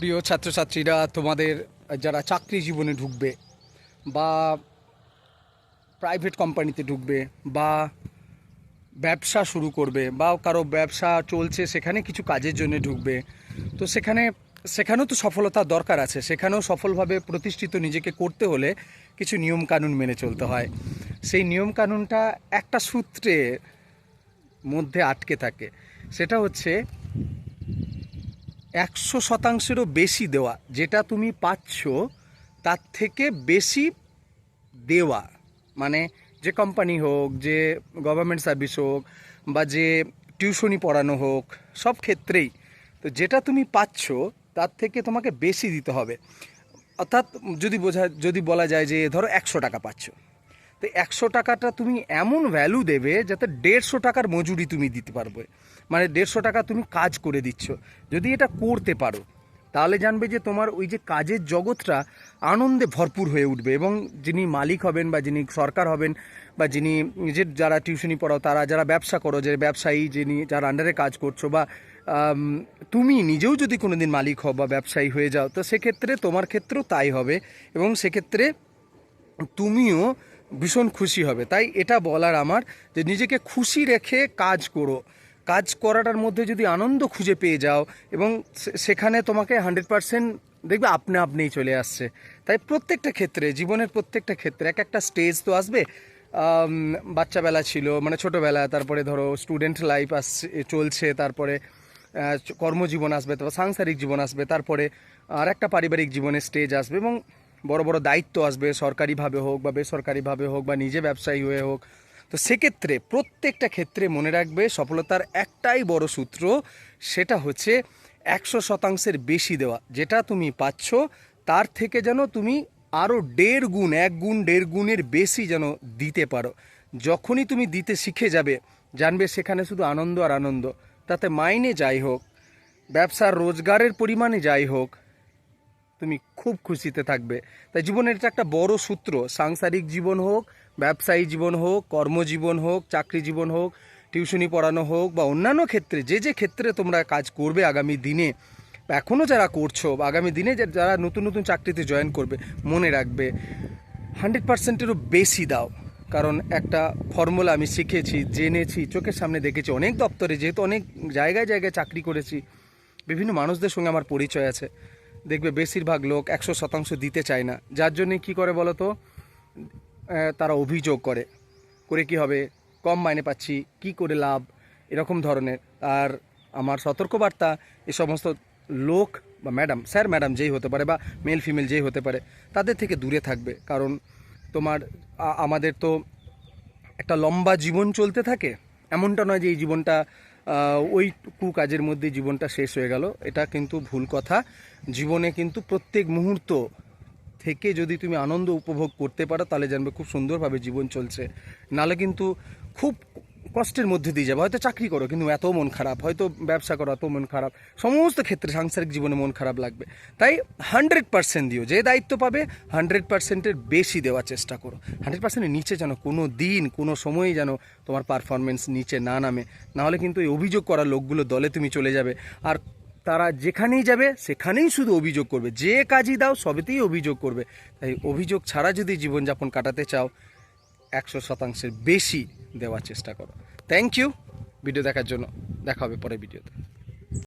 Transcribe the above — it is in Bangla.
প্রিয় ছাত্রছাত্রীরা, তোমাদের যারা চাকরি জীবনে ঢুকবে বা প্রাইভেট কোম্পানিতে ঢুকবে বা ব্যবসা শুরু করবে বা কারও ব্যবসা চলছে, সেখানে কিছু কাজের জন্য ঢুকবে, তো সেখানে, সেখানেও তো সফলতা দরকার আছে। সেখানেও সফলভাবে প্রতিষ্ঠিত নিজেকে করতে হলে কিছু নিয়মকানুন মেনে চলতে হয়। সেই নিয়মকানুনটা একটা সূত্রে মধ্যে আটকে থাকে। সেটা হচ্ছে একশো শতাংশেরও বেশি দেওয়া, যেটা তুমি পাচ্ছ, তার থেকে বেশি দেওয়া। মানে যে কোম্পানি হোক, যে গভর্নমেন্ট সার্ভিস হোক, বা যে টিউশনি পড়ানো হোক, সব ক্ষেত্রেই। তো যেটা তুমি পাচ্ছ, তার থেকে তোমাকে বেশি দিতে হবে। অর্থাৎ যদি বোঝা, যদি বলা যায় যে ধরো একশো টাকা পাচ্ছ। তো একশো টাকাটা তুমি এমন ভ্যালু দেবে যাতে দেড়শো টাকার মজুরি তুমি দিতে পারবে। মানে দেড়শো টাকা তুমি কাজ করে দিচ্ছ। যদি এটা করতে পারো, তাহলে জানবে যে তোমার ওই যে কাজের জগৎটা আনন্দে ভরপুর হয়ে উঠবে এবং যিনি মালিক হবেন বা যিনি সরকার হবেন বা যিনি যে যারা টিউশনি পড়াও, তারা যারা ব্যবসা করো, যে ব্যবসায়ী যিনি যারা আন্ডারে কাজ করছ বা তুমি নিজেও যদি কোনোদিন মালিক হও বা ব্যবসায়ী হয়ে যাও, তো সেক্ষেত্রে তোমার ক্ষেত্রেও তাই হবে এবং সেক্ষেত্রে তুমিও ভীষণ খুশি হবে। তাই এটা বলার আমার যে নিজেকে খুশি রেখে কাজ করো। কাজ করাটার মধ্যে যদি আনন্দ খুঁজে পেয়ে যাও এবং সেখানে তোমাকে হান্ড্রেড পারসেন্ট দেখবে আপনা আপনিই চলে আসছে। তাই প্রত্যেকটা ক্ষেত্রে, জীবনের প্রত্যেকটা ক্ষেত্রে এক একটা স্টেজ তো আসবে। বাচ্চাবেলা ছিল মানে ছোটোবেলা, তারপরে ধরো স্টুডেন্ট লাইফ আসছে চলছে, তারপরে কর্মজীবন আসবে, তারপর সাংসারিক জীবন আসবে, তারপরে আর একটা পারিবারিক জীবনের স্টেজ আসবে এবং বড় বড় দায়িত্ব আসবে, সরকারিভাবে হোক বা বেসরকারিভাবে হোক বা নিজে ব্যবসায়ী হয়ে হোক। তো সেক্ষেত্রে প্রত্যেকটা ক্ষেত্রে মনে রাখবে সফলতার একটাই বড় সূত্র সেটা হচ্ছে একশো শতাংশের বেশি দেওয়া। যেটা তুমি পাচ্ছ, তার থেকে যেন তুমি আরও দেড় গুণ, এক গুণ, দেড় গুণের বেশি যেন দিতে পারো। যখনই তুমি দিতে শিখে যাবে, জানবে সেখানে শুধু আনন্দ আর আনন্দ। তাতে মাইনে যাই হোক, ব্যবসার রোজগারের পরিমাণে যাই হোক তুমি খুব খুশিতে থাকবে। তাই জীবনের এটা একটা বড় সূত্র। সাংসারিক জীবন হোক, ব্যবসায়ী জীবন হোক, কর্মজীবন হোক, চাকরি জীবন হোক, টিউশনি পড়ানো হোক বা অন্যান্য ক্ষেত্রে, যে যে ক্ষেত্রে তোমরা কাজ করবে আগামী দিনে এখনও যারা করছ, বা আগামী দিনে যারা নতুন নতুন চাকরিতে জয়েন করবে, মনে রাখবে হান্ড্রেড পার্সেন্টেরও বেশি দাও। কারণ একটা ফর্মুলা আমি শিখেছি, জেনেছি, চোখের সামনে দেখেছি। অনেক দপ্তরে যেহেতু অনেক জায়গায় জায়গায় চাকরি করেছি, বিভিন্ন মানুষদের সঙ্গে আমার পরিচয় আছে। দেখবে বেশিরভাগ লোক একশো শতাংশ দিতে চায় না। যার জন্যে কি করে বলো তো তারা অভিযোগ করে। করে কি হবে? কম মাইনে পাচ্ছি, কি করে লাভ? এরকম ধরনের। আর আমার সতর্কবার্তা, এ সমস্ত লোক বা ম্যাডাম, স্যার ম্যাডাম যেই হতে পারে বা মেল ফিমেল যেই হতে পারে, তাদের থেকে দূরে থাকবে। কারণ তোমার আমাদের তো একটা লম্বা জীবন চলতে থাকে। এমনটা নয় যে এই জীবনটা ওই কাজের মধ্যে জীবনটা শেষ হয়ে গেল। এটা কিন্তু ভুল কথা। জীবনে কিন্তু প্রত্যেক মুহূর্ত থেকে যদি তুমি আনন্দ উপভোগ করতে পারো, তাহলে জানবে খুব সুন্দরভাবে জীবন চলছে। নালে কিন্তু খুব কষ্টের মধ্যে দিয়ে যাবে। হয়তো চাকরি করো, কিন্তু এত মন খারাপ, হয়তো ব্যবসা করো, এত মন খারাপ। সমস্ত ক্ষেত্রে সাংসারিক জীবনে মন খারাপ লাগবে। তাই হান্ড্রেড পার্সেন্ট দিও, যে দায়িত্ব পাবে হান্ড্রেড পার্সেন্টের বেশি দেওয়ার চেষ্টা করো। হান্ড্রেড পার্সেন্টের নিচে যেন কোনো দিন, কোনো সময় যেন তোমার পারফরমেন্স নিচে না নামে। নাহলে কিন্তু এই অভিযোগ করা লোকগুলো দলে তুমি চলে যাবে। আর তারা যেখানেই যাবে, সেখানেই শুধু অভিযোগ করবে। যে কাজই দাও, সবেতেই অভিযোগ করবে। তাই অভিযোগ ছাড়া যদি জীবনযাপন কাটাতে চাও, একশো শতাংশের বেশি দেওয়ার চেষ্টা করো। থ্যাংক ইউ ভিডিও দেখার জন্য দেখা হবে পরে ভিডিওতে